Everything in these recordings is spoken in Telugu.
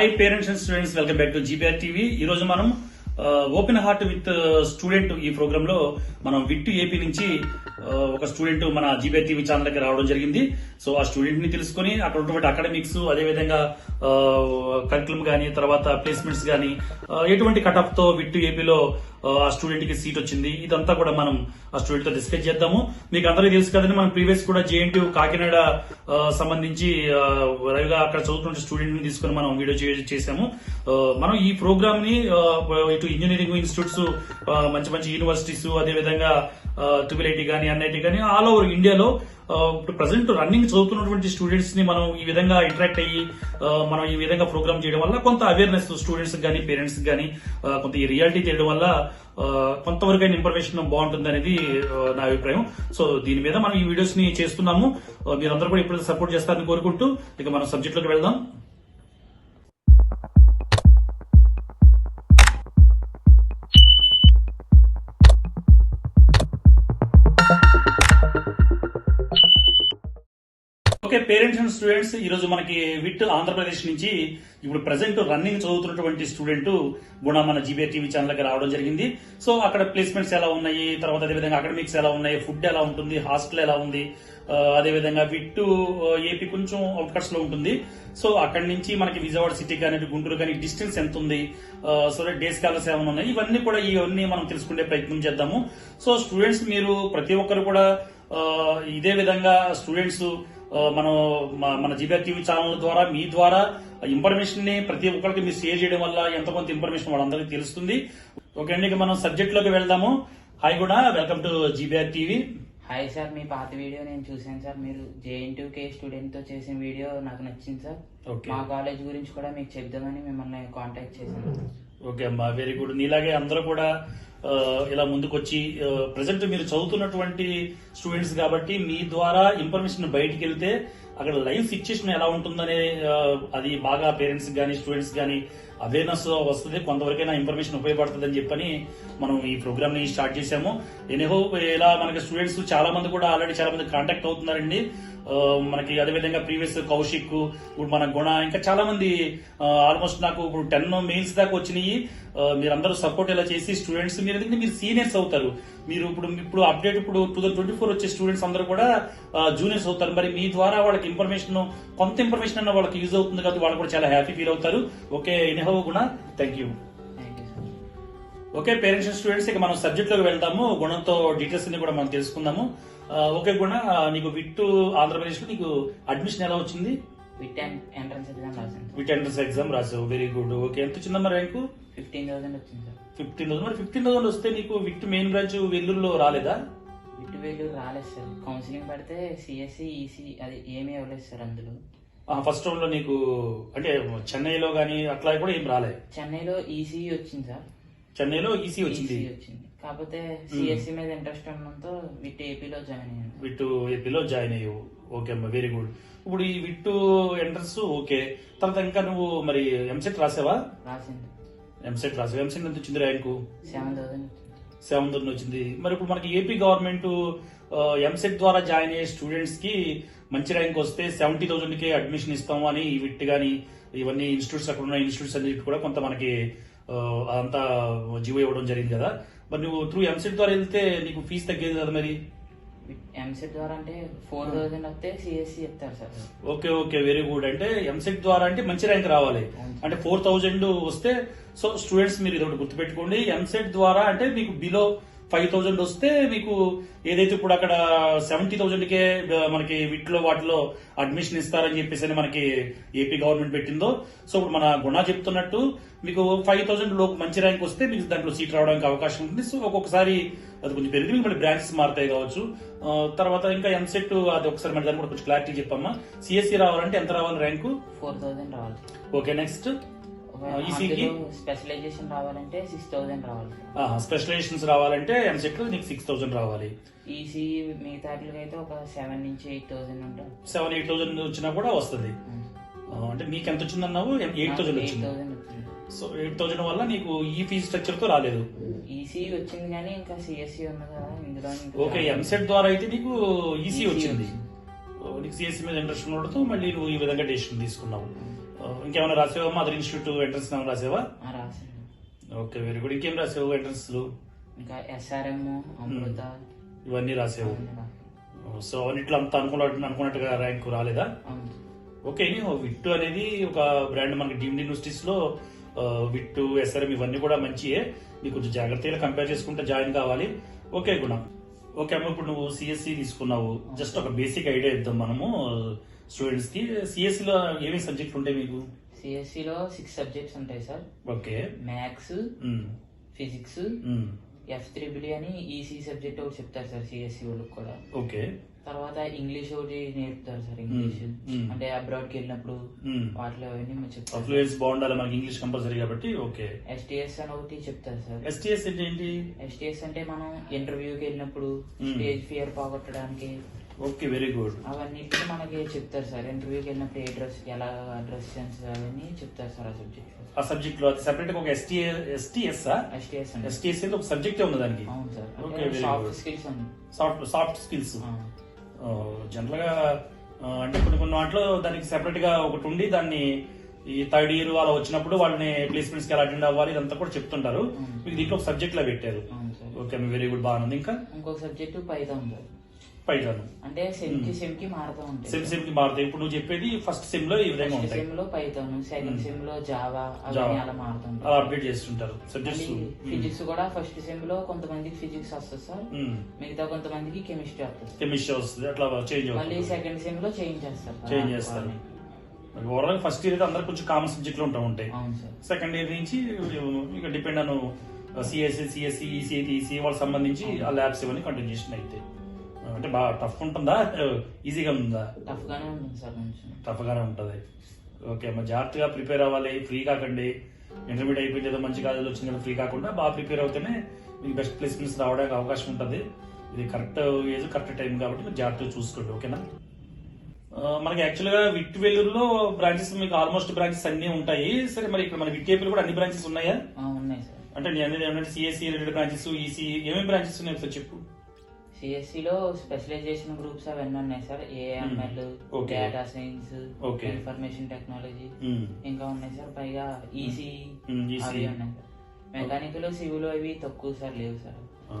Hi parents and students welcome back to GBR TV ఈ రోజు మనం ఓపెన్ హార్ట్ విత్ స్టూడెంట్ ఈ ప్రోగ్రామ్లో మనం విట్టు ఏపీ నుంచి ఒక స్టూడెంట్ మన జీబీఆర్ టీవీ ఛానల్ దగ్గర రావడం జరిగింది. సో ఆ స్టూడెంట్ని తెలుసుకొని అక్కడ ఉన్నటువంటి అకాడమిక్స్ అదేవిధంగా కరికులం కానీ తర్వాత ప్లేస్మెంట్స్ కానీ ఎటువంటి కట్తో విట్టు ఏపీలో ఆ స్టూడెంట్కి సీట్ వచ్చింది. ఇదంతా కూడా మనం ఆ స్టూడెంట్తో డిస్కస్ చేద్దాము. మీకు అందరికీ తెలుసు కదండి మనం ప్రీవియస్ కూడా జేఎన్టీ కాకినాడ సంబంధించి రవిగా అక్కడ చదువుతున్న స్టూడెంట్ని తీసుకొని మనం వీడియో చే- చేశాము. మనం ఈ ప్రోగ్రామ్ని ఇటు ఇంజనీరింగ్ ఇన్స్టిట్యూట్స్ మంచి మంచి యూనివర్సిటీస్ అదేవిధంగా ట్రిపుల్ ఐటీ కానీ ఎన్ఐటి కానీ ఆల్ ఓవర్ ఇండియాలో ఇప్పుడు ప్రజెంట్ రన్నింగ్ చదువుతున్నటువంటి స్టూడెంట్స్ని మనం ఈ విధంగా ఇంటరాక్ట్ అయ్యి మనం ఈ విధంగా ప్రోగ్రామ్ చేయడం వల్ల కొంత అవేర్నెస్ స్టూడెంట్స్ కానీ పేరెంట్స్ కానీ కొంత ఈ రియాలిటీ తెలియడం వల్ల కొంతవరకు అయిన ఇన్ఫర్మేషన్ బాగుంటుంది అనేది నా అభిప్రాయం. సో దీని మీద మనం ఈ వీడియోస్ని చేస్తున్నాము. మీరు మీరందరూ కూడా ఇప్పుడు సపోర్ట్ చేస్తారని కోరుకుంటూ ఇక మనం సబ్జెక్ట్లోకి వెళ్దాం. ఓకే పేరెంట్స్ అండ్ స్టూడెంట్స్ ఈరోజు మనకి విట్ ఆంధ్రప్రదేశ్ నుంచి ఇప్పుడు ప్రజెంట్ రన్నింగ్ చదువుతున్నటువంటి స్టూడెంట్ గుణ మన జీబీఆర్ టీవీ ఛానల్ రావడం జరిగింది. సో అక్కడ ప్లేస్మెంట్స్ ఎలా ఉన్నాయి? తర్వాత అదేవిధంగా అకాడమిక్స్ ఎలా ఉన్నాయి? ఫుడ్ ఎలా ఉంటుంది? హాస్టల్ ఎలా ఉంది? అదేవిధంగా విట్టు ఏపీ కొంచెం అవుట్కట్స్లో ఉంటుంది. సో అక్కడి నుంచి మనకి విజయవాడ సిటీ కానీ గుంటూరు కానీ డిస్టెన్స్ ఎంత ఉంది? సో డే స్కాలర్స్ ఏమైనా ఉన్నాయి? ఇవన్నీ కూడా ఇవన్నీ మనం తెలుసుకునే ప్రయత్నం చేద్దాము. సో స్టూడెంట్స్ మీరు ప్రతి ఒక్కరు కూడా ఇదే విధంగా స్టూడెంట్స్ మనం మన జీబీఆర్ టీవీ ఛానల్ ద్వారా మీ ద్వారా ఇన్ఫర్మేషన్ని ప్రతి ఒక్కరికి మీరు షేర్ చేయడం వల్ల ఎంత కొంత ఇన్ఫర్మేషన్ వాళ్ళందరికీ తెలుస్తుంది. ఓకే అండి మనం సబ్జెక్ట్లోకి వెళ్దాము. హాయ్ కూడా welcome to GBR TV. Hi sir మీ పాత వీడియో నేను చూశాను సార్ మీరు జేఎన్ కే స్టూడెంట్తో చేసిన వీడియో నాకు నచ్చింది సార్ మా కాలేజ్ గురించి కూడా మీకు చెప్దామని మిమ్మల్ని కాంటాక్ట్ చేశాను. ఓకే అమ్మా వెరీ గుడ్ నీలాగే అందరూ కూడా ఇలా ముందుకొచ్చి ప్రజెంట్ మీరు చదువుతున్నటువంటి స్టూడెంట్స్ కాబట్టి మీ ద్వారా ఇన్ఫర్మేషన్ బయటికి వెళ్తే అక్కడ లైవ్ సిచ్యుయేషన్ ఎలా ఉంటుందనే అది బాగా పేరెంట్స్ కానీ స్టూడెంట్స్ కానీ అవేర్నెస్ వస్తుంది. కొంతవరకైనా ఇన్ఫర్మేషన్ ఉపయోగపడుతుందని చెప్పని మనం ఈ ప్రోగ్రామ్ని స్టార్ట్ చేశాము. ఎనిహో ఇలా మనకి స్టూడెంట్స్ చాలా మంది కూడా ఆల్రెడీ చాలా మంది కాంటాక్ట్ అవుతున్నారండి. మనకి అదేవిధంగా ప్రీవియస్ కౌశిక్ ఇప్పుడు మన గుణ ఇంకా చాలా మంది ఆల్మోస్ట్ నాకు ఇప్పుడు టెన్ మెయిల్స్ దాకా వచ్చినాయి. మీరందరూ సపోర్ట్ ఇలా చేసి స్టూడెంట్స్ మీరు ఎందుకంటే మీరు సీనియర్స్ అవుతారు. మీరు ఇప్పుడు ఇప్పుడు అప్డేట్ ఇప్పుడు టూ థౌసండ్ ట్వంటీ ఫోర్ వచ్చే స్టూడెంట్స్ అందరూ కూడా జూనియర్స్ అవుతారు. మరి మీ ద్వారా వాళ్ళకి ఇన్ఫర్మేషన్ కొంత ఇన్ఫర్మేషన్ అన్న వాళ్ళకి యూజ్ అవుతుంది కాబట్టి వాళ్ళు కూడా చాలా హ్యాపీ ఫీల్ అవుతారు. Okay ఇన్హవ్ Guna thank you okay parents and students ఇక మనం సబ్జెక్ట్లోకి వెళ్దాము. గుణంతో డీటెయిల్స్ అన్ని కూడా మనం తెలుసుకుందాము. ఓకే గుణ నీకు విట్టు ఆంధ్రప్రదేశ్లో నీకు అడ్మిషన్ ఎలా వచ్చింది? విత్ ఎంట్రన్స్ ఎగ్జామ్ రాశాను విట్ ఎంట్రన్స్ ఎగ్జామ్ రాసావు వెరీ గుడ్ ఓకే ఎంత వచ్చిందమ్మా ర్యాంకు? ఫిఫ్టీన్ థౌసండ్ వచ్చింది సార్. Fifteen thousand. మరి ఫిఫ్టీన్ థౌసండ్ వస్తే నీకు విట్ మెయిన్ బ్రాంచ్ వెల్లుల్లో రాలేదా? విత్ వేలు రాలేదు సార్. కౌన్సిలింగ్ పడితే సిఎస్సి ఈసీ అది ఏమీ ఇవ్వలేదు సార్ అందులో. ఫస్ట్ రౌండ్లో నీకు అంటే చెన్నైలో గానీ అట్లా కూడా ఏం రాలే? చెన్నైలో ఈసీ వచ్చింది సార్. చెన్నైలో ఈసీ వచ్చింది ఈసీ వచ్చింది. కాకపోతే సిఎస్సి మీద ఇంట్రెస్ట్ ఉండడంతో విత్ ఏపీలో జాయిన్ అయ్యాను. విట్టు ఏపీలో జాయిన్ అయ్యావు. ఓకే అమ్మా వెరీ గుడ్ ఇప్పుడు ఈ విట్టు ఎంట్రన్స్ ఓకే తర్వాత ఇంకా నువ్వు మరి ఎంసెట్ రాసావా? రాసింది. ఎంసెట్ రాసావు? ఎంసెట్ ఎంత వచ్చింది ర్యాంకు? సెవెన్ థౌసండ్ వచ్చింది. సెవెన్ థౌసండ్ వచ్చింది. మరి ఇప్పుడు మనకి ఏపీ గవర్నమెంట్ ఎంసెట్ ద్వారా జాయిన్ అయ్యే స్టూడెంట్స్కి మంచి ర్యాంక్ వస్తే సెవెంటీ థౌసండ్కి అడ్మిషన్ ఇస్తాము అని ఈ విట్ గానీ ఇవన్నీ ఇన్స్టిట్యూట్స్ అక్కడ ఉన్న ఇన్స్టిట్యూట్స్ అన్నిటి కూడా కొంత మనకి ఆ, అదంతా జీవో ఇవ్వడం జరిగింది కదా. మరి నువ్వు త్రూ ఎంసెట్ ద్వారా వెళ్తే నీకు ఫీజు తగ్గేది కదా మరి? ఎంసెట్ ద్వారా అంటే ఫోర్ థౌసండ్ వస్తే సిఎస్సి ఇస్తారు sir. Okay okay very good అంటే ఎంసెట్ ద్వారా అంటే మంచి ర్యాంక్ రావాలి. అంటే ఫోర్ థౌజండ్ వస్తే సో స్టూడెంట్స్ మీరు ఇది ఒకటి గుర్తుపెట్టుకోండి. ఎంసెట్ ద్వారా అంటే మీకు బిలో ఫైవ్ థౌజండ్ వస్తే మీకు ఏదైతే ఇప్పుడు అక్కడ సెవెంటీ థౌజండ్ కే ఆ, మనకి వీటిలో వాటిలో అడ్మిషన్ ఇస్తారని చెప్పేసి అని మనకి ఏపీ గవర్నమెంట్ పెట్టిందో. సో ఇప్పుడు మన గుణ చెప్తున్నట్టు మీకు ఫైవ్ థౌసండ్ లోపు మంచి ర్యాంక్ వస్తే మీకు దాంట్లో సీట్ రావడానికి అవకాశం ఉంటుంది. సో ఒక్కొక్కసారి అది కొంచెం పెరిగి మీకు మళ్ళీ బ్రాంచెస్ మారుతాయి కావచ్చు. తర్వాత ఇంకా ఎంసెట్ అది ఒకసారి మరి దాన్ని కూడా కొంచెం క్లారిటీ చెప్పమ్మా. సిఎస్సి రావాలంటే ఎంత రావాలి ర్యాంకు? ఫోర్ థౌసండ్ రావాలి. ఓకే నెక్స్ట్ ఈసీకి స్పెషలైజేషన్ రావాలంటే సిక్స్ థౌసండ్ రావాలి. స్పెషలైజేషన్స్ రావాలంటే ఎంసెట్ నీకు సిక్స్ థౌసండ్ రావాలి. ఈసీ మిగతా అయితే ఒక సెవెన్ నుంచి ఎయిట్ థౌసండ్ ఉంటుంది సెవెన్ ఎయిట్ థౌసండ్ వచ్చినా కూడా వస్తుంది. ఆ, అంటే నీకు ఎంత వచ్చింది అన్నావు? ఎయిట్ థౌసండ్ వచ్చింది. సో ఎయిట్ థౌసండ్ వల్ల నీకు ఈ ఫీజ్ స్ట్రక్చర్తో రాలేదు. ఈసీ వచ్చింది కానీ ఇంకా సిఎస్సి ఉంది కదా ఇందులో ఓకే. ఎంసెట్ ద్వారా అయితే నీకు ఈసీ వచ్చింది. నీకు సిఎస్సి మీద ఇంట్రెస్ట్ ఉండడంతో మళ్ళీ నువ్వు ఈ విధంగా డెసిషన్ తీసుకున్నావు. ఇంకేమైనా రాసావా? మదర్ ఇన్స్టిట్యూట్ ఎంట్రన్స్ ఏమైనా రాసావా? Okay very good. ఇంకేం రాసావు ఎంట్రన్స్ ఇంకా ఎస్ఆర్ఎం అమృత. ఇవన్నీ రాసావు. సో అన్నిట్లో అంత అనుకున్నట్టు అనుకున్నట్టుగా ర్యాంక్ రాలేదా. ఓకే విట్టు అనేది ఒక బ్రాండ్ మనకి డీమ్డ్ యూనివర్సిటీస్లో విట్టు ఎస్ఆర్ఎం ఇవన్నీ కూడా మంచియే. మీకు కొంచెం జాగ్రత్తగా కంపేర్ చేసుకుంటే జాయిన్ కావాలి. ఓకే గుణ. ఓకే అమ్మ ఇప్పుడు నువ్వు సిఎస్సి తీసుకున్నావు. జస్ట్ ఒక బేసిక్ ఐడియా ఇద్దాం మనము స్టూడెంట్స్కి. సిఎస్సి లో ఏమేమి సబ్జెక్టులు ఉంటాయి మీకు? CSE లో సిక్స్ సబ్జెక్ట్స్ ఉంటాయి sir. Okay. Maths physics F triple అని ఈసీ సబ్జెక్ట్ ఒకటి చెప్తారు సార్ సిఎస్సి వాళ్ళకి కూడా. ఓకే. తర్వాత ఇంగ్లీష్ ఒకటి నేర్పుతారు సార్ ఇంగ్లీష్. అంటే అబ్రాడ్కి వెళ్ళినప్పుడు. వాటిలో అవన్నీ చెప్తారు ఫ్లూయెన్స్ బాగుండాలి మనకి ఇంగ్లీష్ కంపల్సరీ కాబట్టి ఓకే. ఎస్టీఎస్ అని ఒకటి చెప్తారు సార్. ఎస్టీఎస్ అంటే ఏంటి? ఎస్టీఎస్ అంటే మనం ఇంటర్వ్యూకి వెళ్ళినప్పుడు. స్టేజ్ ఫియర్ పోగొట్టడానికి ఓకే వెరీ గుడ్. అవన్నిటిని మనకి చెప్తారు సార్. ఇంటర్వ్యూకి వెళ్ళినప్పుడు ఏ డ్రెస్ ఎలా డ్రెస్ సెన్స్ అవన్నీ చెప్తారు సార్ ఆ సబ్జెక్ట్ ఆ సబ్జెక్ట్లో సెపరేట్ ఒక ఎస్టీ ఎస్టీఎస్ ఎస్టీఎస్ అంటే ఎస్టీఎస్ ఒక సబ్జెక్టే ఉంది దానికి? అవును సార్. ఓకే సాఫ్ట్ స్కిల్స్ అండి. సాఫ్ట్ సాఫ్ట్ స్కిల్స్ ఆ, జనరల్గా అంటే కొన్ని కొన్ని వాటిలో దానికి సెపరేట్గా ఒకటి ఉండి దాన్ని ఈ థర్డ్ ఇయర్ అలా వచ్చినప్పుడు వాళ్ళని ప్లేస్మెంట్స్కి ఎలా అటెండ్ అవ్వాలి ఇదంతా కూడా చెప్తుంటారు. మీకు దీంట్లో ఒక సబ్జెక్ట్ లా పెట్టారు. సార్. ఓకే వెరీ గుడ్ బాగుంది. ఇంకా? ఇంకొక సబ్జెక్ట్ పైథాన్ పైథాన్. అంటే సెమ్కి సెమ్కి మారుతూ ఉంటాయి. సెమ్ సెమ్కి మారుతాయి. ఇప్పుడు నువ్వు చెప్పేది ఫస్ట్ సెమ్లో ఈ విధంగా ఫస్ట్ ఉంటాయి. సెమ్లో పైథాన్ సెకండ్ మ్మ్. సెమ్లో జావా. అవన్నీ అలా అలా మారుతుంటాయి అప్డేట్ చేస్తుంటారు సబ్జెక్ట్స్ ఫిజిక్స్ కూడా ఫస్ట్ సెమ్లో కొంతమందికి ఫిజిక్స్ వస్తుంది సార్. మిగతా కొంతమందికి కెమిస్ట్రీ వస్తుంది. కెమిస్ట్రీ వస్తుంది. అట్లా చేంజ్ మళ్ళీ సెకండ్ సెమ్లో చేంజ్ చేస్తారు. చేంజ్ చేస్తారు. ఓవరాల్ ఫస్ట్ ఇయర్ అందరు కొంచెం కామన్ సబ్జెక్టులు ఉంటా ఉంటాయి అవును సార్. సెకండ్ ఇయర్ నుంచి ఇక depend Anu CSC CSC EC IT EC వాళ్ళకి సంబంధించి ఆ ల్యాబ్స్ ఇవన్నీ కంటిన్యూషన్ అయితే. అంటే బాగా టఫ్ ఉంటుందా? ఈజీగా ఉందా? టఫ్ గానే ఉంటుంది సార్ కొంచెం. టఫ్ గానే ఉంటది. ఓకే అమ్మ జాగ్రత్తగా ప్రిపేర్ అవ్వాలి ఫ్రీ కాకండి. ఇంటర్మీడియట్ అయిపోయింది ఏదో మంచి కాలేజీలో వచ్చింది కదా ఫ్రీ కాకుండా బాగా ప్రిపేర్ అవుతేనే మీకు బెస్ట్ ప్లేస్మెంట్స్ రావడానికి అవకాశం ఉంటుంది. ఇది కరెక్ట్ ఏజ్ కరెక్ట్ టైం కాబట్టి మీరు జాగ్రత్తగా చూసుకోండి ఓకేనా? మనకి యాక్చువల్గా విట్ వెల్లూరులో బ్రాంచెస్ మీకు ఆల్మోస్ట్ బ్రాంచెస్ అన్ని ఉంటాయి. సరే మరి ఇక్కడ మన విట్ కూడా అన్ని బ్రాంచెస్ ఉన్నాయా? ఉన్నాయి సార్. అంటే నేను సిఎస్సి రిలేటెడ్ బ్రాంచెస్ ఈసీ ఏమేమి బ్రాంచెస్ ఉన్నాయి ఒకసారి చెప్పు. సిఎస్సి లో స్పెషలైజేషన్ గ్రూప్స్ అవన్నీ ఉన్నాయి sir. AML. Data science. Information technology. ఇంకా ఉన్నాయి సార్. పైగా ఈసీ మ్మ్, ECE. అవి ఉన్నాయి సార్. మెకానికల్ సివిల్ అవి తక్కువ సార్ లేవు సార్.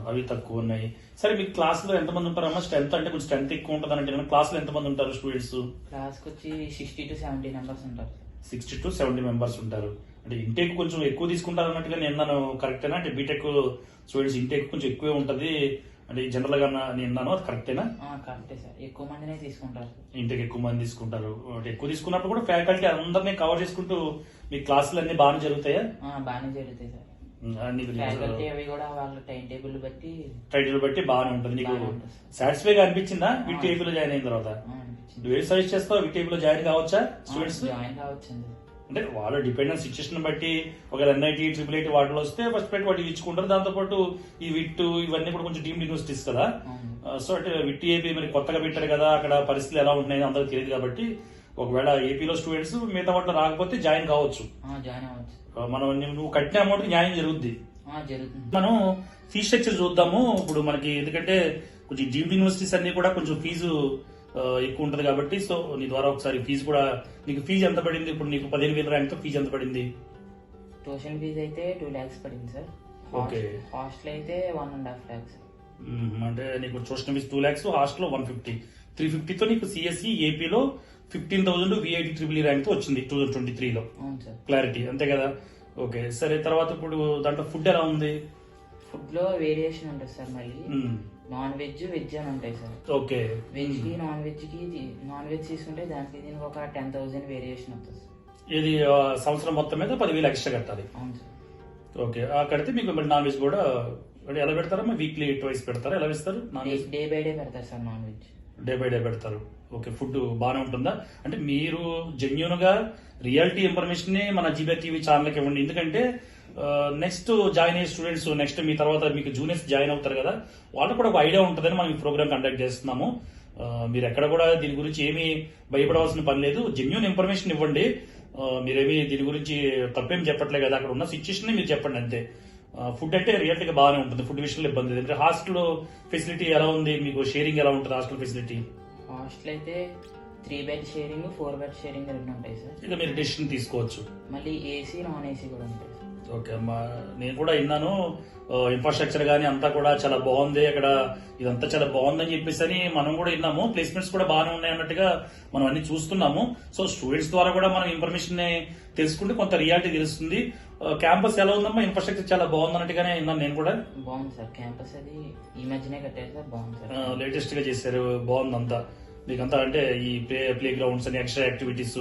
అవి తక్కువ ఉన్నాయి. సరే మీ క్లాస్లో ఎంతమంది ఉంటారమ్మా స్ట్రెంత్ అంటే కొంచెం స్ట్రెంత్ ఎక్కువ ఉంటుంది అంటే క్లాస్లో ఎంతమంది ఉంటారు స్టూడెంట్స్ క్లాస్కి వచ్చి సిక్స్టీ టు సెవెంటీ మెంబర్స్ ఉంటారు సిక్స్టీ టు సెవెంటీ మెంబర్స్ ఉంటారు. అంటే ఇంటేక్ కొంచెం ఎక్కువ తీసుకుంటారు అన్నట్టుగా నేను కరెక్టేనా అంటే బీటెక్ స్టూడెంట్స్ ఇంటేక్ కొంచెం ఎక్కువే ఉంటది. అంటే జనరల్గా నేను అన్నాను అది కరెక్టేనా కరెక్టే సార్. ఎక్కువ మందినే తీసుకుంటారు. ఇంటికి ఎక్కువ మంది తీసుకుంటారు. అంటే ఎక్కువ తీసుకున్నప్పుడు కూడా ఫ్యాకల్టీ అందరినీ కవర్ చేసుకుంటూ మీ క్లాసులు అన్ని బాగానే జరుగుతాయా? బాగానే జరుగుతాయి సార్. ఫ్యాకల్టీ అవి కూడా వాళ్ళ టైం టైబుల్ బట్టి టైటిల్ బట్టి బాగానే ఉంటుంది. నీకు. సాటిస్ఫై గా అనిపించిందా? విట్ టేబుల్ జాయిన్ అయిన తర్వాత. నువ్వు ఏ సజెస్ట్ చేస్తావు విట్ టేబుల్లో జాయిన్ కావచ్చా స్టూడెంట్స్ జాయిన్ కావచ్చండి. అంటే వాళ్ళ డిపెండెన్స్ సిచ్యుయేషన్ బట్టి ఒక ఎన్ఐటి ట్రిపుల్ ఐటీ వాటిలో వస్తే ఫస్ట్ పెట్టి వాటికి ఇచ్చుకుంటారు. దాంతో పాటు ఈ విట్ ఇవన్నీ కూడా కొంచెం డీమ్డ్ యూనివర్సిటీస్ కదా. సో అంటే విట్ ఏపీ మరి కొత్తగా పెట్టారు కదా అక్కడ పరిస్థితులు ఎలా ఉంటున్నాయో అందరికి తెలియదు కాబట్టి ఒకవేళ ఏపీలో స్టూడెంట్స్ మిగతా వాటిలో రాకపోతే జాయిన్ కావచ్చు. మనం నువ్వు కట్టిన అమౌంట్ న్యాయం జరుగుద్ది. మనం ఫీ స్ట్రక్చర్ చూద్దాము. ఇప్పుడు మనకి ఎందుకంటే కొంచెం డీమ్డ్ యూనివర్సిటీస్ అన్ని కూడా కొంచెం ఫీజు ఎక్కువ ఉంటది కాబట్టి సో నీ ద్వారా ఒకసారి ఫీజు కూడా నీకు ఫీజు ఎంత పడింది? ఇప్పుడు నీకు పదిహేను వేల ర్యాంక్ ఫీజు ఎంత పడింది? ట్యూషన్ ఫీజు అయితే టూ ల్యాక్స్ పడింది సార్ Okay. హాస్టల్ అయితే వన్ అండ్ హాఫ్ ల్యాక్స్. అంటే నీకు tuition fee two lakhs hostel one fifty three ఫిఫ్టీతో నీకు సిఎస్సి ఏపీలో fifteen thousand VIT triple rank వచ్చింది టూ థౌసండ్ ట్వంటీ త్రీలో క్లారిటీ అంతే కదా? ఓకే సరే తర్వాత ఇప్పుడు దాంట్లో ఫుడ్ ఎలా ఉంది? ఫుడ్లో వేరియేషన్ ఉంటుంది సార్ మళ్ళీ. నాన్ వెజ్ వెజ్ అని ఉంటాయి సార్. ఓకే. వెజ్కి నాన్ వెజ్కి నాన్ వెజ్ తీసుకుంటే దానికి దీనికి ఒక టెన్ థౌసండ్ వేరియేషన్ సార్. ఇది ఆ, సంవత్సరం మొత్తం మీద పదివేలు ఎక్స్ట్రా కట్టాలి. అవును సార్. ఓకే. ఆ కడితే మీకు మరి నాన్ వెజ్ కూడా అంటే ఎలా పెడతారా? వీక్లీ ట్వైస్ పెడతారా? ఎలా ఇస్తారు non veg? Day by day పెడతారు sir non veg. Day by day పెడతారు. ఓకే. ఫుడ్ బాగానే ఉంటుందా? అంటే మీరు జెన్యున్గా రియాలిటీ ఇన్ఫర్మేషన్ మన జీబీ టీవీ ఛానల్కి ఇవ్వండి. ఎందుకంటే నెక్స్ట్ జాయిన్ అయ్యే స్టూడెంట్స్ నెక్స్ట్ మీ తర్వాత మీకు జూనియర్స్ జాయిన్ అవుతారు కదా వాళ్ళకు కూడా ఒక ఐడియా ఉంటుందని మనం ఈ ప్రోగ్రామ్ కండక్ట్ చేస్తున్నాము. మీరు ఎక్కడ కూడా దీని గురించి ఏమీ భయపడవలసిన పని లేదు. జెన్యున్ ఇన్ఫర్మేషన్ ఇవ్వండి. మీరేమి దీని గురించి తప్పేం చెప్పట్లే కదా అక్కడ ఉన్న సిచ్యుయేషన్ మీరు చెప్పండి అంతే. ఫుడ్ అంటే రియాలిటీగా బాగానే ఉంటుంది ఫుడ్ విషయంలో ఇబ్బంది లేదు. హాస్టల్ ఫెసిలిటీ ఎలా ఉంది? మీకు షేరింగ్ ఎలా ఉంటుంది హాస్టల్ ఫెసిలిటీ హాస్టల్ అయితే three bed sharing four bed sharing రెండు ఉంటాయి సార్ ఇక మీరు డెసిషన్ తీసుకోవచ్చు. మళ్ళీ ఏసీ నాన్ ఏసీ కూడా ఉంటాయి ఓకే మా నేను కూడా విన్నాను. ఇన్ఫ్రాస్ట్రక్చర్ కానీ అంతా కూడా చాలా బాగుంది. అక్కడ ఇదంతా చాలా బాగుందని చెప్పేసి అని మనం కూడా విన్నాము. ప్లేస్మెంట్స్ కూడా బాగానే ఉన్నాయి అన్నట్టుగా మనం అన్ని చూస్తున్నాము. సో స్టూడెంట్స్ ద్వారా కూడా మనం ఇన్ఫర్మేషన్ తెలుసుకుంటే కొంత రియాలిటీ తెలుస్తుంది. క్యాంపస్ ఎలా ఉందమ్మా? ఇన్ఫ్రాస్ట్రక్చర్ చాలా బాగుంది అన్నట్టుగానే విన్నాను నేను కూడా. బాగుంది సార్. క్యాంపస్ అది ఈ మధ్యనే కట్టారు సార్. బాగుంది సార్. లేటెస్ట్గా చేశారు. బాగుంది అంతా. మీకంతా అంటే ఈ ప్లే ప్లే గ్రౌండ్స్ అని ఎక్స్ట్రా యాక్టివిటీస్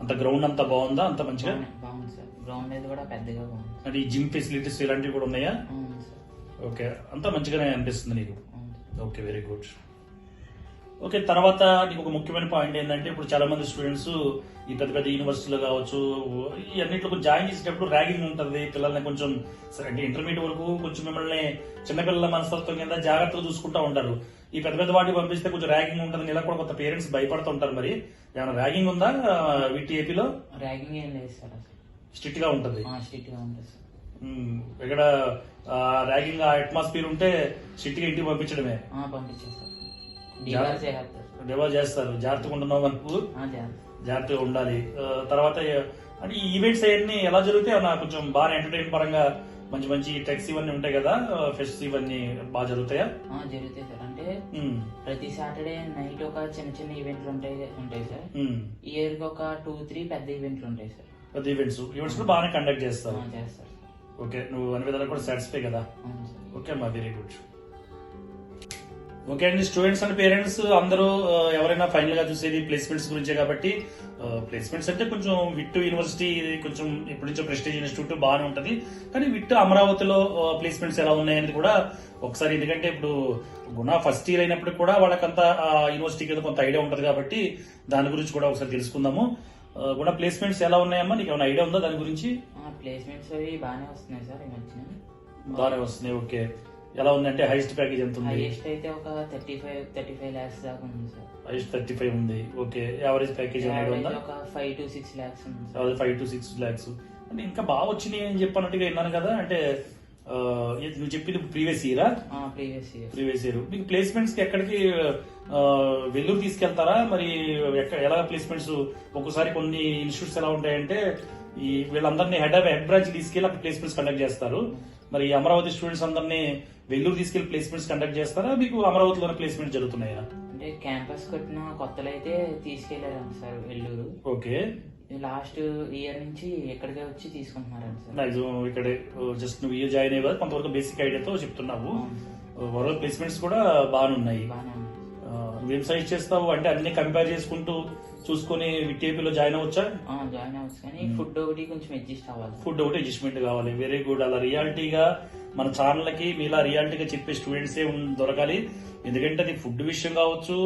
అంత గ్రౌండ్ అంతా బాగుందా? అంత మంచిగా? బాగుంది- సార్. గ్రౌండ్ అది కూడా పెద్దగా బాగుంది. అంటే ఈ జిమ్ ఫెసిలిటీస్ ఇలాంటివి కూడా ఉన్నాయా? అవును సార్. ఓకే. అంతా మంచిగానే అనిపిస్తుంది నీకు. ఓకే వెరీ గుడ్ ఓకే తర్వాత నీకు ఒక ముఖ్యమైన పాయింట్ ఏంటంటే ఇప్పుడు చాలా మంది స్టూడెంట్స్ ఈ పెద్ద పెద్ద యూనివర్సిటీలో కావచ్చు ఈ అన్నింటిలో జాయిన్ చేసేటప్పుడు ర్యాగింగ్ ఉంటుంది పిల్లల్ని కొంచెం సరే అంటే ఇంటర్మీడియట్ వరకు కొంచెం మిమ్మల్ని చిన్నపిల్లల మనస్తత్వం కింద జాగ్రత్తగా చూసుకుంటా ఉంటారు. ఈ పెద్ద పెద్ద వాటికి పంపిస్తే కొంచెం ర్యాగింగ్ ఉంటుంది ఇలా కూడా కొంత పేరెంట్స్ భయపడుతూ ఉంటారు మరి. ఏమైనా ర్యాగింగ్ ఉందా వీటి ఏపీలో? ర్యాగింగ్ ఏం లేదు సార్ స్ట్రిక్ట్గా ఉంటుంది. స్ట్రిక్ట్గా ఉంటుంది సార్. ఇక్కడ ర్యాగింగ్ ఆ అట్మాస్ఫియర్ ఉంటే స్ట్రిక్ట్గా ఇంటికి పంపించడమే. డిఆర్ చేస్తారు. జాగ్రత్తగా ఉంటున్నావు మనకు జాగ్రత్తగా ఉండాలి. తర్వాత అంటే ఈ ఈవెంట్స్ అవన్నీ ఎలా జరుగుతాయి? అన్న కొంచెం బాగా ఎంటర్టైన్ పరంగా మంచి మంచి టెక్స్ ఇవన్నీ ఉంటాయి కదా ఫెస్ట్ ఇవన్నీ బాగా జరుగుతాయా? జరుగుతాయి సార్. అంటే ప్రతి సాటర్డే నైట్ ఒక చిన్న చిన్న ఈవెంట్లు ఉంటాయి ఉంటాయి సార్. ఇయర్కి ఒక టూ త్రీ పెద్ద ఈవెంట్లు ఉంటాయి సార్. పెద్ద ఈవెంట్స్ ఈవెంట్స్ కూడా బాగానే కండక్ట్ చేస్తారు. ఓకే నువ్వు అన్ని విధాలు కూడా సాటిస్ఫై కదా? ఓకే అమ్మా వెరీ గుడ్ ఓకే అండి స్టూడెంట్స్ అండ్ పేరెంట్స్ అందరూ ఎవరైనా ఫైనల్గా చూసేది ప్లేస్మెంట్స్ గురించే కాబట్టి ప్లేస్మెంట్స్ అంటే కొంచెం విట్టు యూనివర్సిటీ కొంచెం ఎప్పటి నుంచో ప్రెస్టీజ్ ఇన్స్టిట్యూట్ బాగానే ఉంటది. కానీ విట్టు అమరావతిలో ప్లేస్మెంట్స్ ఎలా ఉన్నాయనేది కూడా ఒకసారి ఎందుకంటే ఇప్పుడు గుణ ఫస్ట్ ఇయర్ అయినప్పుడు కూడా వాళ్ళకంతా యూనివర్సిటీ కింద కొంత ఐడియా ఉంటది కాబట్టి దాని గురించి కూడా ఒకసారి తెలుసుకుందాము. గుణ ప్లేస్మెంట్స్ ఎలా ఉన్నాయమ్మా? నీకు ఏమైనా ఐడియా ఉందా దాని గురించి? ప్లేస్మెంట్స్ అవి బాగానే వస్తున్నాయి సార్ బాగానే వస్తున్నాయి ఓకే. ఎలా ఉందంటే హైయెస్ట్ ప్యాకేజ్ ఎంత ఉంది? హైయెస్ట్ అయితే ఒక thirty five thirty five lakhs దాకా ఉంది సార్ హైయెస్ట్ థర్టీ ఫైవ్ ఉంది ఓకే యావరేజ్ ప్యాకేజ్ ఉందా? ఒక ఫైవ్ టు సిక్స్ ల్యాక్స్ ఉంది ఫైవ్ టు సిక్స్ ల్యాక్స్ అంటే ఇంకా బాగా వచ్చినాయి అని చెప్పినట్టుగా విన్నాను కదా. అంటే నువ్వు చెప్పింది ప్రీవియస్ ఇయరా ప్రీవియస్ ఇయర్ ప్రీవియస్ ఇయర్ మీకు ప్లేస్మెంట్స్కి ఎక్కడికి వెల్లూరు తీసుకెళ్తారా? మరి ఎక్కడ ఎలా ప్లేస్మెంట్స్ ఒక్కోసారి కొన్ని ఇన్స్టిట్యూట్స్ ఎలా ఉంటాయంటే ఈ వీళ్ళందరినీ హెడ్ ఆఫ్ హెడ్ బ్రాంచ్ తీసుకెళ్ళి అక్కడ ప్లేస్మెంట్స్ కండక్ట్ చేస్తారు. మరి ఈ అమరావతి స్టూడెంట్స్ అందరినీ వెల్లూరు తీసుకెళ్ళి ప్లేస్మెంట్స్ కండక్ట్ చేస్తారా? మీకు అమరావతిలోనే ప్లేస్మెంట్ జరుగుతున్నాయా? అంటే క్యాంపస్ కట్టిన కొత్తలు అయితే తీసుకెళ్ళారంట sir Vellore. Okay. Last year నుంచి ఎక్కడికే వచ్చి తీసుకుంటున్నారంట సార్. మాక్సిమం ఇక్కడ జస్ట్ నువ్వు ఇయర్ జాయిన్ అయ్యేది కొంతవరకు బేసిక్ ఐడియాతో చెప్తున్నావు. ఓవరాల్ ప్లేస్మెంట్స్ కూడా బాగానే ఉన్నాయి. బాగానే ఉంది నువ్వేం సజెస్ట్ చేస్తావు? అంటే అన్ని కంపేర్ చేసుకుంటూ చూసుకొని విటీఏపీలో జాయిన్ అవ్వచ్చా? జాయిన్ అవ్వచ్చు కానీ ఫుడ్ ఒకటి కొంచెం అడ్జస్ట్ అవ్వాలి. ఫుడ్ ఒకటి అడ్జస్ట్మెంట్ కావాలి. వెరీ గుడ్ అలా రియాలిటీగా మన ఛానళ్ళకి మీలా రియాలిటీగా చెప్పే స్టూడెంట్సే దొరకాలి. ఎందుకంటే అది ఫుడ్ విషయం కావచ్చు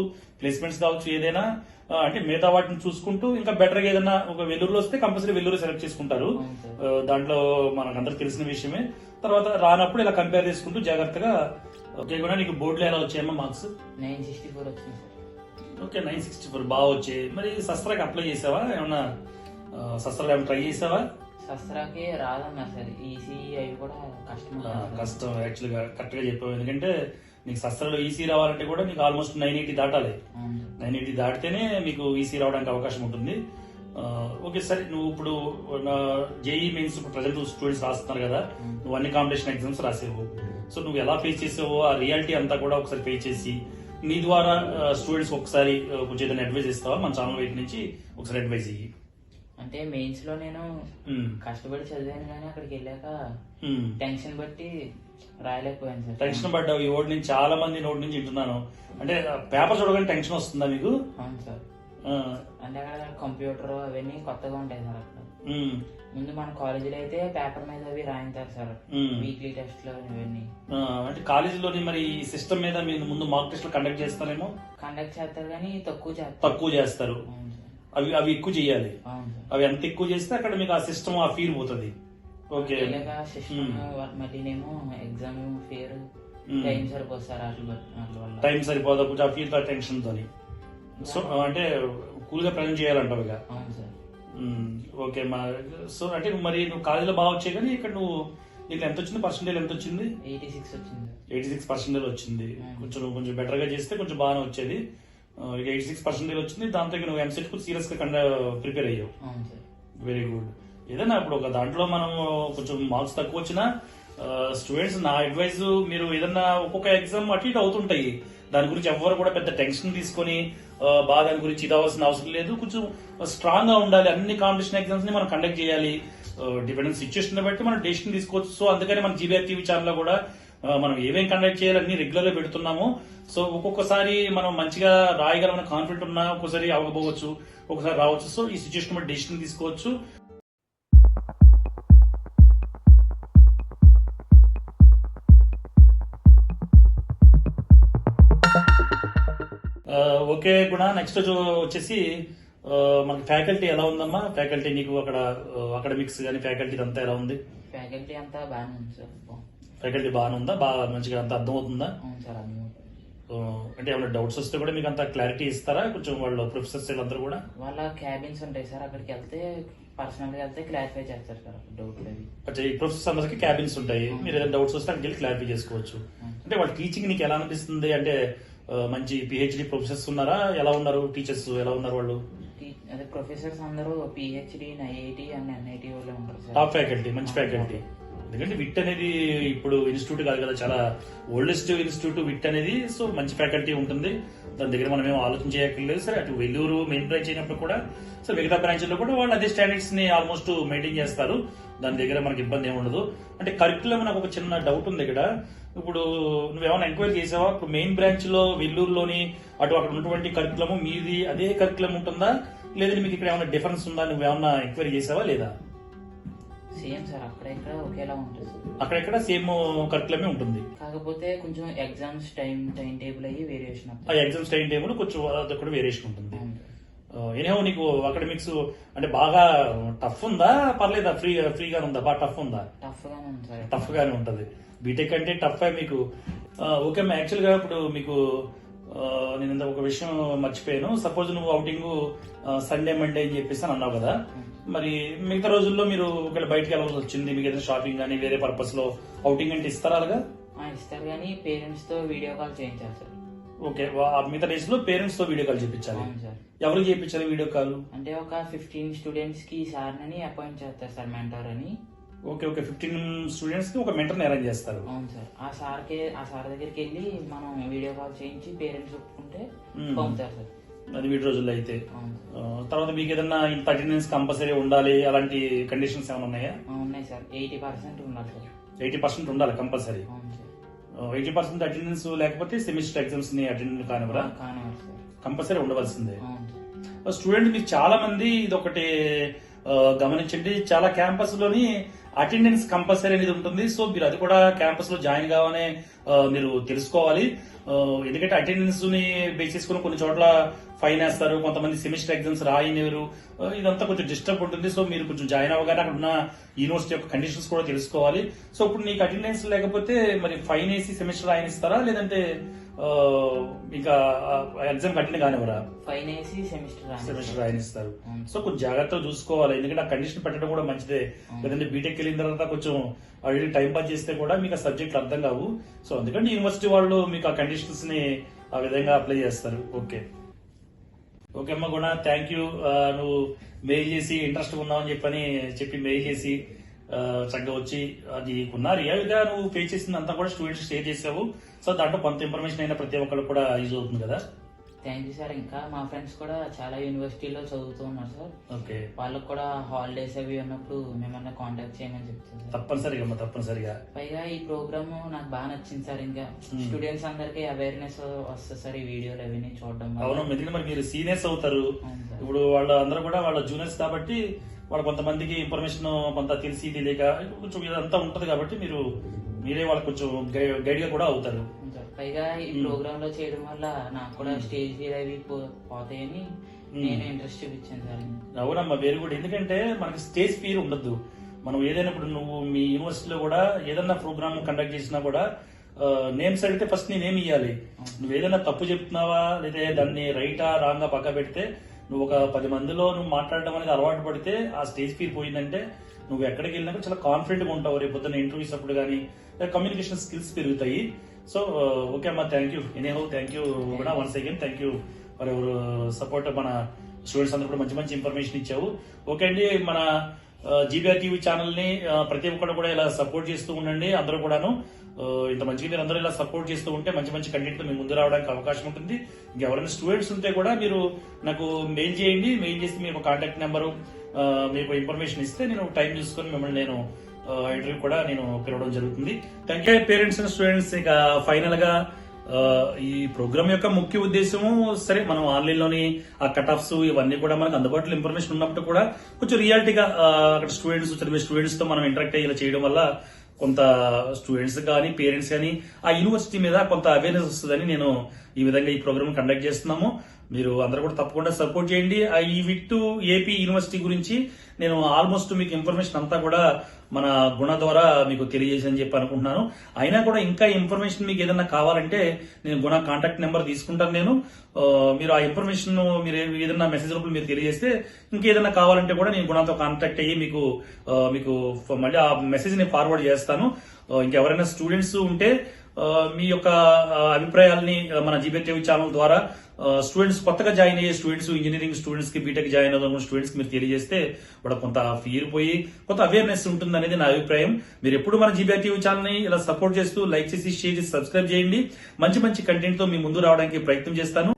ప్లేస్మెంట్స్ కావచ్చు ఏదైనా అంటే మిగతా వాటిని చూసుకుంటూ ఇంకా బెటర్గా ఏదైనా ఒక వెల్లూరులో వస్తే కంపల్సరీ వెల్లూరు సెలెక్ట్ చేసుకుంటారు. దాంట్లో మనకు అందరికి తెలిసిన విషయమే. తర్వాత రానప్పుడు ఇలా కంపేర్ చేసుకుంటూ జాగ్రత్తగా ఓకే కూడా నీకు బోర్డులో ఎలా వచ్చాయమ్మా మార్క్స్? నైన్ సిక్స్టీ ఫోర్ వచ్చింది ఓకే నైన్ సిక్స్టీ ఫోర్ బాగా వచ్చాయి. మరి శస్త్రాకి అప్లై చేసావా? ఏమన్నా శస్త్రాలు ఏమైనా ట్రై చేసావా? శస్త్రాకి రాదన్నారు సార్. ఈసీ అవి కూడా కష్టం. కష్టం యాక్చువల్గా కరెక్ట్గా చెప్పావు. ఎందుకంటే నీకు శస్త్రాలు ఈసీ రావాలంటే కూడా నీకు ఆల్మోస్ట్ నైన్ ఎయిటీ దాటాలి. నైన్ ఎయిటీ దాటితేనే మీకు ఈసీ రావడానికి అవకాశం ఉంటుంది. ఓకే సరే నువ్వు ఇప్పుడు జేఈ మెయిన్స్ ప్రజెంట్ స్టూడెంట్స్ రాస్తున్నారు కదా. నువ్వు అన్ని కాంపిటీషన్ ఎగ్జామ్స్ రాసేవు. సో నువ్వు ఎలా ఫేస్ చేసావో ఆ రియాలిటీ అంతా కూడా ఒకసారి ఫేస్ చేసి నీ ద్వారా స్టూడెంట్స్ ఒకసారి కొంచెం ఏదైనా అడ్వైజ్ ఇస్తావా? మన ఛానల్ వైపు నుంచి ఒకసారి అడ్వైజ్ ఇయ్యి. అంటే మెయిన్స్లో నేను కష్టపడి చదివాను కానీ అక్కడికి వెళ్ళాక. టెన్షన్ బట్టి రాయలేకపోయాను సార్. టెన్షన్ పడ్డావు. ఈ ఓడి నుంచి చాలా మంది నోటి నుంచి వింటున్నాను. అంటే పేపర్ చూడగానే టెన్షన్ వస్తుందా మీకు? అవును సార్. అంటే అక్కడ కంప్యూటర్ అవన్నీ కొత్తగా ఉంటాయి సార్ అక్కడ. ముందు మన కాలేజీలో అయితే పేపర్ మీద అవి రాయించారు సార్. వీక్లీ టెస్ట్లో ఇవన్నీ అంటే కాలేజీలోని మరి ఈ సిస్టమ్ మీద మీరు ముందు మాక్ టెస్ట్లు కండక్ట్ చేస్తారేమో? కండక్ట్ చేస్తారు కానీ తక్కువ చేస్తారు. తక్కువ చేస్తారు. అవి అవి ఎక్కువ చేయాలి. అవి ఎంత ఎక్కువ చేస్తే అక్కడ మీకు ఆ సిస్టమ్ ఆ ఫీల్ పోతుంది. ఓకే. సిస్టమ్ మళ్ళీనేమో ఎగ్జామ్ ఫేర్. టైం సరిపోదు సార్ వల్ల. టైం సరిపోదా కొంచెం ఆ ఫీల్ టెన్షన్ తోని సో అంటే కూల్గా ప్రజెంట్ చేయాలంటావు ఇక. అవును సార్. ఓకే మా సో అంటే మరి నువ్వు కాలేజీలో బాగా వచ్చాయి కానీ ఇక్కడ నువ్వు నీకు ఎంత వచ్చింది? పర్సెంటేజ్ ఎంత వచ్చింది? ఎయిటీ సిక్స్ వచ్చింది. ఎయిటీ సిక్స్ పర్సెంటేజ్ వచ్చింది. కొంచెం కొంచెం బెటర్గా చేస్తే కొంచెం బాగానే వచ్చేది. ఎయిటీ సిక్స్ పర్సెంటేజ్ వచ్చింది. దాంతో నువ్వు ఎంసెట్కు సీరియస్గా ప్రిపేర్ అయ్యావు. వెరీ గుడ్ ఏదైనా ఇప్పుడు ఒక దాంట్లో మనం కొంచెం మార్క్స్ తక్కువ వచ్చినా స్టూడెంట్స్ నా అడ్వైజ్ మీరు ఏదన్నా ఒక్కొక్క ఎగ్జామ్ అటు ఇటు అవుతుంటాయి. దాని గురించి ఎవరు కూడా పెద్ద టెన్షన్ తీసుకొని బాగా దాని గురించి ఇదవలసిన అవసరం లేదు. కొంచెం స్ట్రాంగ్గా ఉండాలి. అన్ని కాంపిటీషన్ ఎగ్జామ్స్ని మనం కండక్ట్ చేయాలి. డిపెండెంట్ సిచ్యువేషన్ బట్టి మనం డెసిషన్ తీసుకోవచ్చు. సో అందుకని మన జీబీఆర్ టీవీ ఛానల్ కూడా మనం ఏమేం కండక్ట్ చేయాలి అన్ని రెగ్యులర్గా పెడుతున్నాము. సో ఒక్కొక్కసారి మనం మంచిగా రాయగలమని కాన్ఫిడెంట్ ఉన్నా ఒక్కోసారి అవ్వకపోవచ్చు ఒకసారి రావచ్చు. సో ఈ సిచ్యువేషన్ బట్టి డెసిషన్ తీసుకోవచ్చు. ఓకే గుణ. నెక్స్ట్ వచ్చేసి ఆ, మనకి ఫ్యాకల్టీ ఎలా ఉందమ్మా? ఫ్యాకల్టీ నీకు అక్కడ అకాడమిక్స్ కానీ ఫ్యాకల్టీ అంతా ఎలా ఉంది? ఫ్యాకల్టీ అంతా బాగానే ఉంది సార్. ఫ్యాకల్టీ బాగానే ఉందా? బాగా మంచిగా అంత అర్థమవుతుందా? అవును సార్ అంటే ఏమైనా డౌట్స్ వస్తే కూడా మీకు అంత క్లారిటీ ఇస్తారా? కొంచెం వాళ్ళు ప్రొఫెసర్స్ వీళ్ళందరూ కూడా? వాళ్ళ క్యాబిన్స్ ఉంటాయి సార్ అక్కడికి వెళ్తే పర్సనల్గా వెళ్తే క్లారిఫై చేస్తారు సార్ డౌట్లు అవి అంటే అందరికి క్యాబిన్స్ ఉంటాయి. మీరు ఏదైనా డౌట్స్ వస్తే అక్కడికి వెళ్ళి క్లారిఫై చేసుకోవచ్చు. అంటే వాళ్ళ టీచింగ్ నీకు ఎలా అనిపిస్తుంది? అంటే మంచి పిహెచ్డి ప్రొఫెసర్స్ ఉన్నారా? ఎలా ఉన్నారు టీచర్స్ ఎలా ఉన్నారు వాళ్ళు? అదే ప్రొఫెసర్స్ అందరూ పిహెచ్డి ఐఐటి అండ్ ఎన్ఐటి వాళ్ళు ఉంటారు సార్. టాప్ ఫ్యాకల్టీ మంచి ఫ్యాకల్టీ ఎందుకంటే విట్ అనేది ఇప్పుడు ఇన్స్టిట్యూట్ కాదు కదా చాలా ఓల్డెస్ట్ ఇన్స్టిట్యూట్ విట్ అనేది సో మంచి ఫ్యాకల్టీ ఉంటుంది. దాని దగ్గర మనం ఏం ఆలోచన చేయక్కర్లేదు సరే. అటు వెల్లూరు మెయిన్ బ్రాంచ్ అయినప్పుడు కూడా సో మిగతా బ్రాంచ్లో కూడా వాళ్ళు అదే స్టాండర్డ్స్ని ఆల్మోస్ట్ మెయింటైన్ చేస్తారు. దాని దగ్గర మనకి ఇబ్బంది ఏమి ఉండదు. అంటే కరికులం నాకు ఒక చిన్న డౌట్ ఉంది ఇక్కడ. ఇప్పుడు నువ్వేమైనా ఎంక్వైరీ చేసావా? ఇప్పుడు మెయిన్ బ్రాంచ్లో వెల్లూరులోని అటు అక్కడ ఉన్నటువంటి కరికులము మీది అదే కరికులం ఉంటుందా? లేదంటే మీకు ఇక్కడ ఏమైనా డిఫరెన్స్ ఉందా? నువ్వేమన్నా ఎంక్వైరీ చేసావా లేదా? సేమ్ సార్ అక్కడ ఇక్కడ ఒకేలా ఉంటుంది. అక్కడెక్కడ సేమ్ కరికులమే ఉంటుంది. కాకపోతే కొంచెం ఎగ్జామ్స్ టైం టైం టేబుల్ అయ్యి వేరియేషన్ ఆ ఎగ్జామ్స్ టైం టేబుల్ కొంచెం అది కూడా వేరియేషన్ ఉంటుంది. ఏనేమో నీకు అకాడమిక్స్ అంటే బాగా టఫ్ ఉందా? పర్లేదా? ఫ్రీ ఫ్రీగా ఉందా? బాగా టఫ్ ఉందా? టఫ్ గానే సార్. టఫ్ గానే ఉంటది. బీటెక్ అంటే టఫ్ మీకు. ఓకే అమ్మా యాక్చువల్గా ఇప్పుడు మీకు నేను ఇంత ఒక విషయం మర్చిపోయాను. సపోజ్ నువ్వు అవుటింగ్ సండే మండే అని చెప్పేసి అని అన్నావు కదా. మరి మిగతా రోజుల్లో మీరు ఒకవేళ బయటకు వెళ్ళాల్సి వచ్చింది మీకు ఏదైనా షాపింగ్ కానీ వేరే పర్పస్లో అవుటింగ్ అంటే ఇస్తారా అలాగా? ఆ, ఇస్తారు కానీ పేరెంట్స్తో వీడియో కాల్ చేయించాలి సార్. ఓకే వా- ఆ మిగతా డేస్లో పేరెంట్స్తో వీడియో కాల్ చేయించాలి. అవును సార్. ఎవరికి చేయించాలి వీడియో కాల్ అంటే ఒక ఫిఫ్టీన్ స్టూడెంట్స్కి సార్ అని అపాయింట్ చేస్తారు సార్ మెంటర్ అని. ఓకే ఓకే ఫిఫ్టీన్ స్టూడెంట్స్కి ఒక మెంటర్ అరేంజ్ చేస్తారు. అవును సార్. ఆ సార్కి ఆ సార్ దగ్గరికి వెళ్ళి మనం వీడియో కాల్ చేయించి పేరెంట్స్ ఒప్పుకుంటే. పంపుతారు సార్. అది వీటి రోజుల్లో అయితే. తర్వాత మీకు ఏదన్నా ఇంత అటెండెన్స్ కంపల్సరీ ఉండాలి అలాంటి కండిషన్స్ ఏమైనా ఉన్నాయా? ఉన్నాయి సార్. ఎయిటీ పర్సెంట్ ఉండాలి సార్. ఎయిటీ పర్సెంట్ ఉండాలి కంపల్సరీ ఎయిటీ పర్సెంట్ అటెండెన్స్ లేకపోతే సెమిస్టర్ ఎగ్జామ్స్ని అటెండ్ సార్. కంపల్సరీ ఉండవలసిందే. స్టూడెంట్ మీరు చాలా మంది ఇది ఒకటి గమనించండి. చాలా క్యాంపస్లోని అటెండెన్స్ కంపల్సరీ అనేది ఉంటుంది. సో మీరు అది కూడా క్యాంపస్లో జాయిన్ కావాలని మీరు తెలుసుకోవాలి. ఎందుకంటే అటెండెన్స్ని బేస్ చేసుకుని కొన్ని చోట్ల ఫైన్ వేస్తారు. కొంతమంది సెమిస్టర్ ఎగ్జామ్స్ రాయనివ్వరు. ఇదంతా కొంచెం డిస్టర్బ్ ఉంటుంది. సో మీరు కొంచెం జాయిన్ అవ్వగానే అక్కడ ఉన్న యూనివర్సిటీ యొక్క కండిషన్స్ కూడా తెలుసుకోవాలి. సో ఇప్పుడు నీకు అటెండెన్స్ లేకపోతే మరి ఫైన్ వేసి సెమిస్టర్ రాయనిస్తారా? లేదంటే ఇంకా ఎగ్జామ్ అటెండ్ కానివ్వరా? ఫైన్ వేసి సెమిస్టర్ సెమిస్టర్ రాయనిస్తారు. సో కొంచెం జాగ్రత్తగా చూసుకోవాలి. ఎందుకంటే ఆ కండిషన్ పెట్టడం కూడా మంచిదే. లేదంటే బీటెక్ వెళ్ళిన తర్వాత కొంచెం అడిగి టైం పాస్ చేస్తే కూడా మీకు ఆ సబ్జెక్ట్ అర్థం కావు. సో అందుకని యూనివర్సిటీ వాళ్ళు మీకు ఆ కండిషన్స్ని ఆ విధంగా అప్లై చేస్తారు. ఓకే. ఓకే అమ్మ గుణ థ్యాంక్ యూ నువ్వు మెయిల్ చేసి ఇంట్రెస్ట్ ఉన్నావని చెప్పని చెప్పి మెయిల్ చేసి చక్కగా వచ్చి అది ఉన్న రియల్గా నువ్వు పే చేసింది అంతా కూడా స్టూడెంట్స్ షేర్ చేసావు? సో దాంట్లో కొంత ఇన్ఫర్మేషన్ అయినా ప్రతి ఒక్కరికి కూడా యూజ్ అవుతుంది కదా? థ్యాంక్ యూ సార్ ఇంకా మా ఫ్రెండ్స్ కూడా చాలా యూనివర్సిటీలో చదువుతూ ఉన్నారు సార్ ఓకే వాళ్ళకు కూడా హాలిడేస్ అవి ఉన్నప్పుడు మేమన్నా కాంటాక్ట్ చేయమని చెప్తాను సార్ తప్పనిసరిగా అమ్మ తప్పనిసరిగా. పైగా ఈ ప్రోగ్రామ్ నాకు బాగా నచ్చింది సార్ ఇంకా స్టూడెంట్స్ అందరికి అవేర్నెస్ వస్తుంది సార్ ఈ వీడియోలు అవన్నీ చూడడం. అవును ఎందుకంటే మరి మీరు సీనియర్స్ అవుతారు. ఇప్పుడు వాళ్ళ అందరూ కూడా వాళ్ళ జూనియర్స్ కాబట్టి వాళ్ళ కొంతమందికి ఇన్ఫర్మేషన్ కొంత తెలిసి తెలియక కొంచెం ఇదంతా ఉంటది కాబట్టి మీరు మీరే వాళ్ళకి కొంచెం గైడ్గా కూడా అవుతారు. పైగా ఈ ప్రోగ్రామ్లో చేయడం వల్ల నాకు కూడా స్టేజ్ ఫీల్ అవి పోతాయని నేను ఇంట్రెస్ట్ చూపించాను సార్. అవునమ్మా వేరు కూడా. ఎందుకంటే మనకి స్టేజ్ ఫీర్ ఉండద్దు. మనం ఏదైనా ఇప్పుడు నువ్వు మీ యూనివర్సిటీలో కూడా ఏదైనా ప్రోగ్రామ్ కండక్ట్ చేసినా కూడా నేమ్స్ అడిగితే ఫస్ట్ నీ నేమ్ ఇవ్వాలి నువ్వు ఏదైనా తప్పు చెప్తున్నావా లేదా దాన్ని రైటా రాంగా పక్క పెడితే నువ్వు ఒక పది మందిలో నువ్వు మాట్లాడడం అనేది అలవాటు పడితే ఆ స్టేజ్ ఫీర్ పోయిందంటే నువ్వు ఎక్కడికి వెళ్ళినాక చాలా కాన్ఫిడెంట్గా ఉంటావు. రేపు పొద్దున్న ఇంటర్వ్యూస్ అప్పుడు కానీ కమ్యూనికేషన్ స్కిల్స్ పెరుగుతాయి. సో ఓకే అమ్మా thank you anyhow thank you కూడా వన్స్ అగైన్ థ్యాంక్ యూ మరి ఎవరు సపోర్ట్ మన స్టూడెంట్స్ అందరూ కూడా మంచి మంచి ఇన్ఫర్మేషన్ ఇచ్చావు. ఓకే అండి మన జీబీఆర్ టీవీ ఛానల్ని ప్రతి ఒక్కరు కూడా ఇలా సపోర్ట్ చేస్తూ ఉండండి. అందరూ కూడాను ఇంత మంచిగా మీరు అందరూ ఇలా సపోర్ట్ చేస్తూ ఉంటే మంచి మంచి కంటెంట్తో మేము ముందు రావడానికి అవకాశం ఉంటుంది. ఇంకెవరైనా స్టూడెంట్స్ ఉంటే కూడా మీరు నాకు మెయిల్ చేయండి. మెయిల్ చేసి మీ కాంటాక్ట్ నెంబరు మీకు ఇన్ఫర్మేషన్ ఇస్తే నేను టైం చూసుకొని మిమ్మల్ని నేను ఇంటర్వ్యూ కూడా నేను పిలవడం జరుగుతుంది. Thank you parents and students ఇక ఫైనల్గా ఈ ప్రోగ్రామ్ యొక్క ముఖ్య ఉద్దేశము సరే మనం ఆన్లైన్లోని ఆ కట్ ఆఫ్స్ ఇవన్నీ కూడా మనకు అందుబాటులో ఇన్ఫర్మేషన్ ఉన్నప్పుడు కూడా కొంచెం రియాలిటీగా అక్కడ స్టూడెంట్స్ చదివే స్టూడెంట్స్తో మనం ఇంటరాక్ట్ అయ్యేలా చేయడం వల్ల కొంత స్టూడెంట్స్ కానీ పేరెంట్స్ కానీ ఆ యూనివర్సిటీ మీద కొంత అవేర్నెస్ వస్తుందని నేను ఈ విధంగా ఈ ప్రోగ్రామ్ కండక్ట్ చేస్తున్నాము. మీరు అందరూ కూడా తప్పకుండా సపోర్ట్ చేయండి. ఈ విట్టు ఏపీ యూనివర్సిటీ గురించి నేను ఆల్మోస్ట్ మీకు ఇన్ఫర్మేషన్ అంతా కూడా మన గుణ ద్వారా మీకు తెలియజేసని చెప్పి అనుకుంటున్నాను. అయినా కూడా ఇంకా ఇన్ఫర్మేషన్ మీకు ఏదైనా కావాలంటే నేను గుణ కాంటాక్ట్ నెంబర్ తీసుకుంటాను నేను. మీరు ఆ ఇన్ఫర్మేషన్ మీరు ఏదైనా మెసేజ్ రూపంలో మీరు తెలియజేస్తే ఇంకేదైనా కావాలంటే కూడా నేను గుణంతో కాంటాక్ట్ అయ్యి మీకు మీకు మళ్ళీ ఆ మెసేజ్ని ఫార్వర్డ్ చేస్తాను. ఇంకెవరైనా స్టూడెంట్స్ ఉంటే మీ యొక్క అభిప్రాయాల్ని మన జీబీ టీవీ ఛానల్ ద్వారా స్టూడెంట్స్ కొత్తగా జాయిన్ అయ్యే స్టూడెంట్స్ ఇంజనీరింగ్ స్టూడెంట్స్కి బీటెక్ జాయిన్ అవుతున్న స్టూడెంట్స్కి మీరు తెలియజేస్తే వాళ్ళకి కొంత ఫీర్ పోయి కొంత అవేర్నెస్ ఉంటుంది అనేది నా అభిప్రాయం. మీరు ఎప్పుడు మన జీబీ టీవీ ఛానల్ని ఇలా సపోర్ట్ చేస్తూ లైక్ చేసి షేర్ చేసి సబ్స్క్రైబ్ చేయండి. మంచి మంచి కంటెంట్తో మీ ముందు రావడానికి ప్రయత్నం చేస్తాను.